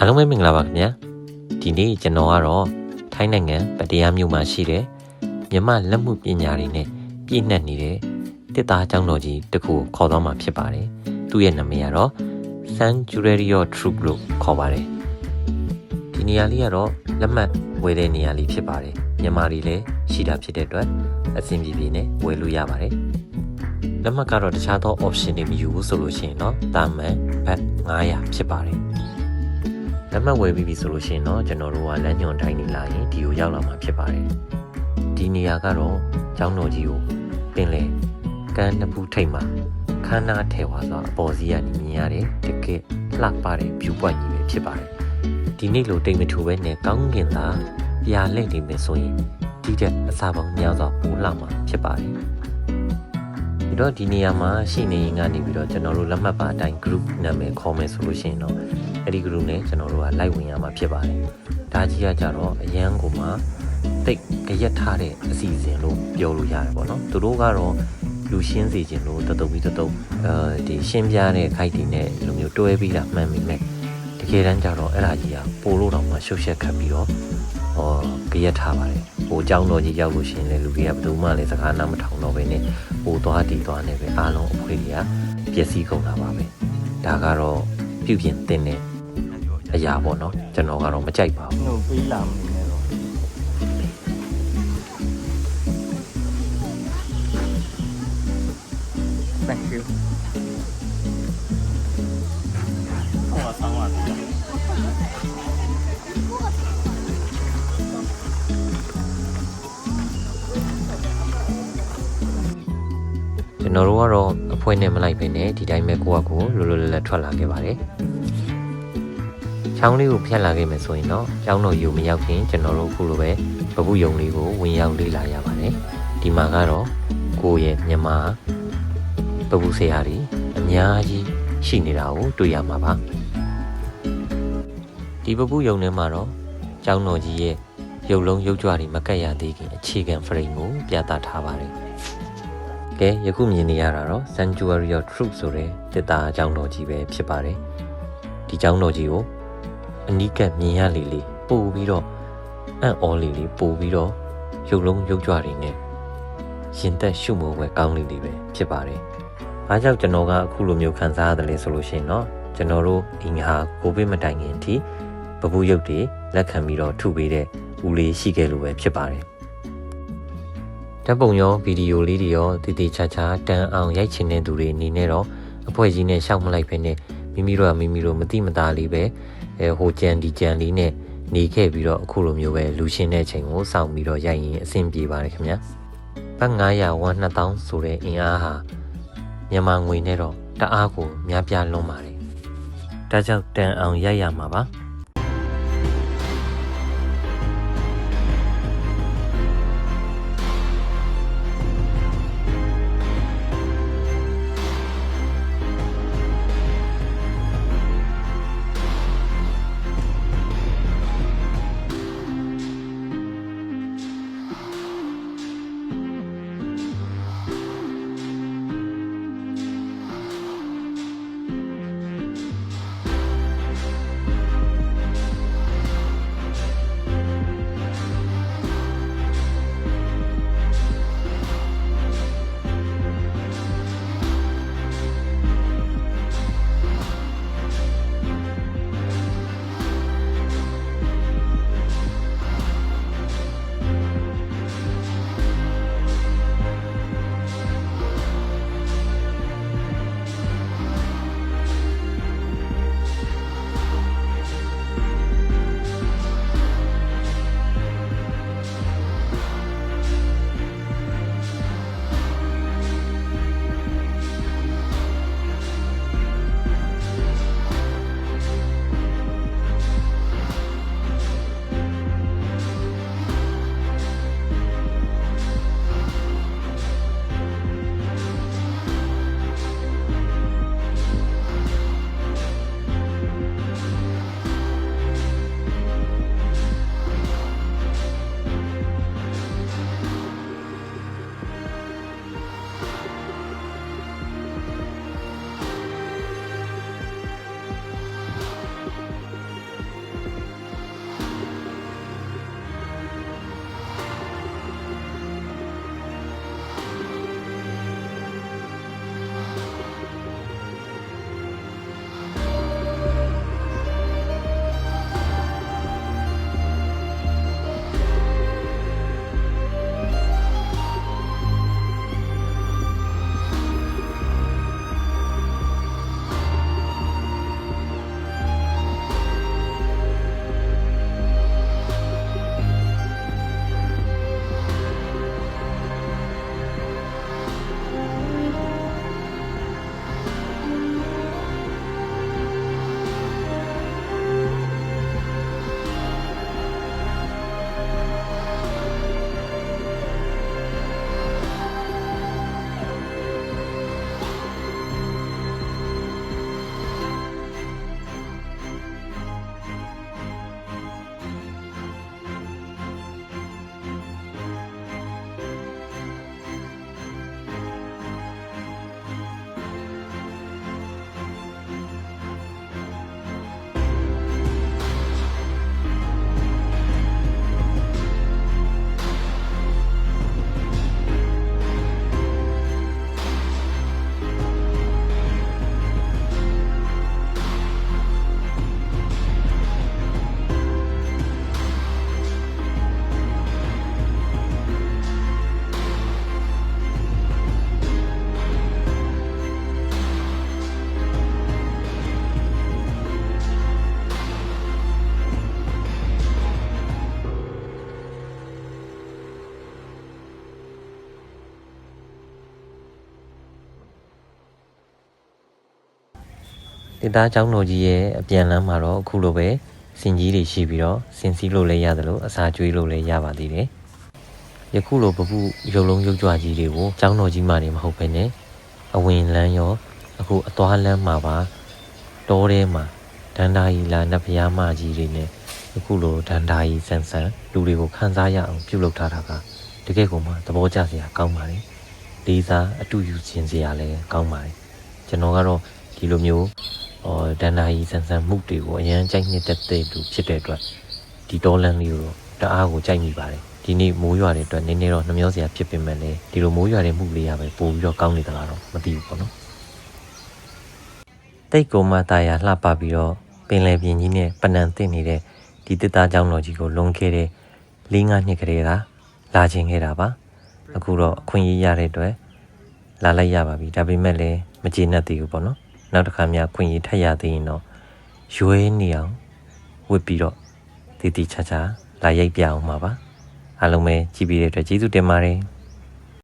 အားလုံးပဲမင်္ဂလာပါခင်ဗျာဒီနေ့ကျွန်တော်ကတော့ထိုင်းနိုင်ငံပတ္တရားမြို့မှာရှိတဲ့မြမလက်မှုပညာတွေနဲ့ပြည့်နှက်နေတဲ့တစ်သားကျောင်းတော်ကြီးတစ်ခုကိုခေါ်သွားမှာဖြစ်ပါတယ်သူ့ရဲ့နာမည်ကတော့ San Jurerio Troop လို့ခေါ်ပါတယ်ဒီနေရာလေးကတော့လက်မှတ်ဝယ်တဲ့နေရာလေးဖြစ်ပါတယ်မြန်မာတွေလည်းရှိတာဖြစ်တဲ့အတွက်အဆင်ပြေပြေနဲ့ဝယ်လို့ရပါတယ်လက်မှတ်ကတော့တခြားသော option တွေမယူဘူးဆိုလို့ရှိရင်တော့တာမန်ဘတ်900ဖြစ်ပါတယ် လက်မှတ်ဝယ်ပြီးပြီဆိုလို့ရှိရင်တော့ကျွန်တော်တို့ကလမ်းညွန်တိုင်းနေလာရင်ဒီကိုရောက်လာမှာဖြစ်ပါတယ်ဒီနေရာကတော့ကျောင်းတော်ကြီးကိုပင်လေကမ်းနှစ်ဖူးထိပ်မှာခန်းနာထဲဝါဆိုအပေါ်စီးကနေမြင်ရတဲ့တကယ်လှပတဲ့ view point ကြီးပဲဖြစ်ပါတယ်ဒီနေ့လိုတိတ်မထူပဲနဲ့ကောင်းကင်သာပြာလက်နေမယ်ဆိုရင်ဒီတဲ့အစာပေါင်းများစွာပိုးလာမှာဖြစ်ပါတယ်ဒီတော့ဒီနေရာမှာရှိနေရင်ကနေပြီးတော့ကျွန်တော်တို့လက်မှတ်ပါအတိုင်း group နာမည်ခေါ်မယ်ဆိုလို့ရှိရင်တော့ အဲ့ဒီ group နဲ့ကျွန်တော်တို့ကလိုက်ဝင်ရမှာဖြစ်ပါတယ်။ဒါကြီးကကြတော့အရန်ကိုမှတိတ်ကြရက်ထားတဲ့အစီအစဉ်လို့ပြောလို့ရတယ်ပေါ့နော်။သူတို့ကတော့လူရှင်းစေခြင်းလို့တတုပ်ပြီးတတုပ်အဲဒီရှင်းပြတဲ့ခိုက်တွေနဲ့လိုမျိုးတွဲပြီးတာမှန်ပြီမဲ့တကယ်တမ်းကျတော့အဲ့ဒါကြီးကပိုလို့တော့မှရှုပ်ရှက်ခတ်ပြီးတော့ဟောကြရက်ထားပါတယ်။ဟိုအကြောင်းတော်ကြီးရောက်လို့ရှရင်လေလူတွေကဘယ်သူမှလည်းစကားနားမထောင်တော့ဘဲနဲ့ဟိုသွားတီသွားနေပဲအားလုံးအခွေတွေကပျက်စီးကုန်တာပါပဲ။ဒါကတော့ပြုပြင်တင်တဲ့ အရာပေါ့နော်ကျွန်တော်ကတော့မကြိုက်ပါဘူးနှုတ်ပေးလာမနေနဲ့တော့ Thank you ဟောဆောင်းပါပြီကျွန်တော်တို့ကတော့အဖွဲနဲ့မလိုက်ပဲနဲ့ဒီတိုင်းပဲကိုယ့်အကိုလိုလိုလတ်လတ်ထွက်လာခဲ့ပါတယ် ချောင်းလေးကိုဖျက်လာခဲ့မယ်ဆိုရင်တော့ကျောင်းတော်ယူမရောက်ခင်ကျွန်တော်တို့အခုလိုပဲပပုယုံလေးကိုဝင်ရောက်လေ့လာရပါတယ်ဒီမှာကတော့ကိုယ့်ရဲ့မြန်မာပပုဆရာကြီးအများကြီးရှိနေတာကိုတွေ့ရမှာပါဒီပပုယုံထဲမှာတော့ကျောင်းတော်ကြီးရဲ့ရုပ်လုံးရုပ်ကြွတွေမကတ်ရသေးခင်အခြေခံ frame ကိုပြသထားပါတယ်ကဲယခုမြင်နေရတာတော့ Sanctuary of Truth ဆိုတဲ့တစ်သားအကြောင်းတော်ကြီးပဲဖြစ်ပါတယ်ဒီအကြောင်းတော်ကြီးကို အနီးကပ်မြင်ရလေလေပို့ပြီးတော့အံ့ဩလေလေပို့ပြီးတော့ရုပ်လုံးရုပ်ကြွတွေနဲ့ရှင်သက်ရှုမိုးဝဲကောင်းလေလေပဲဖြစ်ပါတယ်။ဘာကြောင့်ကျွန်တော်ကအခုလိုမျိုးခံစားရတယ်လဲဆိုလို့ရှိရင်တော့ကျွန်တော်တို့ဒီငါကိုဗစ်မတိုင်ခင်အထိပပူရုပ်တွေလက်ခံပြီးတော့ထုပေးတဲ့ဦးလေးရှိခဲ့လို့ပဲဖြစ်ပါတယ်။ဓာတ်ပုံရောဗီဒီယိုလေးတွေရောတည်တည်ချာချာတန်အောင်ရိုက်ချင်တဲ့သူတွေအနေနဲ့တော့အဖွဲ့ကြီးနဲ့ရှောက်မလိုက်ဖ ೇನೆ မိမိတို့ကမိမိတို့မတိမသားလေးပဲ အဲဟိုကြံဒီကြံလေးနဲ့နေခဲ့ပြီးတော့အခုလိုမျိုးပဲလူရှင်းတဲ့အချိန်ကိုစောင့်ပြီးတော့ရိုက်ရင်အဆင်ပြေပါတယ်ခင်ဗျာဘတ်900ဝန်း2000ဆိုတဲ့အင်အားဟာမြန်မာငွေနဲ့တော့တအားကိုများပြားလွန်းပါတယ်ဒါကြောင့်တန်အောင်ရိုက်ရမှာပါ တစ်သားကျောင်းတော်ကြီးရဲ့အပြန်လမ်းမှာတော့အခုလိုပဲစင်ကြီးတွေရှိပြီးတော့စင်စည်းလို့လည်းရတယ်လို့အစာကျွေးလို့လည်းရပါသေးတယ်ယခုလိုပပုရုပ်လုံးရုပ်ကြွကြီးတွေကိုကျောင်းတော်ကြီးမှနေမဟုတ်ဘဲနဲ့အဝင်လမ်းရောအခုအသွားလမ်းမှာပါတောထဲမှာဒန္တာကြီးလာနတ်ဖျားမကြီးတွေနဲ့အခုလိုဒန္တာကြီးဆန်းဆန်းလူတွေကိုခန်းစားရအောင်ပြုလုပ်ထားတာကတကယ်ကိုမှသဘောကျစရာကောင်းပါတယ်လေးစားအတူယူခြင်းစရာလည်းကောင်းပါတယ်ကျွန်တော်ကတော့ ဒီလိုမျိုး ဟောဒန္တာကြီးဆန်ဆန်မှုတွေကိုအရန်ကြိုက်နှစ်သက်တဲ့လူဖြစ်တဲ့အတွက်ဒီတောလန်းလေးကိုတော့တအားကိုကြိုက်မိပါတယ်ဒီနေ့မိုးရွာတဲ့အတွက်နည်းနည်းတော့နှမျောစရာဖြစ်ပင်မဲ့လေဒီလိုမိုးရွာတဲ့မှုလေးရပဲပို့ပြီးတော့ကောင်းနေသလားတော့မသိဘူးပေါ့နော်တိတ်ကုံမตายာလှပပြီးတော့ပင်လယ်ပြင်ကြီးနဲ့ပနံတင့်နေတဲ့ဒီတစ်သားကြောင်းတော်ကြီးကိုလွန်ခဲ့တဲ့၄၅နှစ်ကလေးကလာခြင်းခဲ့တာပါအခုတော့အခွင့်အရေးရတဲ့အတွက်လာလိုက်ရပါပြီဒါပေမဲ့လည်းမကျေနပ်သေးဘူးပေါ့နော် နောက်တစ်ခါများခွင့်ရထက်ရသေးရင်တော့ရွေးနေအောင်ဝစ်ပြီးတော့တည်တည်ချာချာလာရိုက်ပြအောင်ပါပါအားလုံးပဲကြည့်ပြီးတဲ့အတွက်ကျေးဇူးတင်ပါတယ်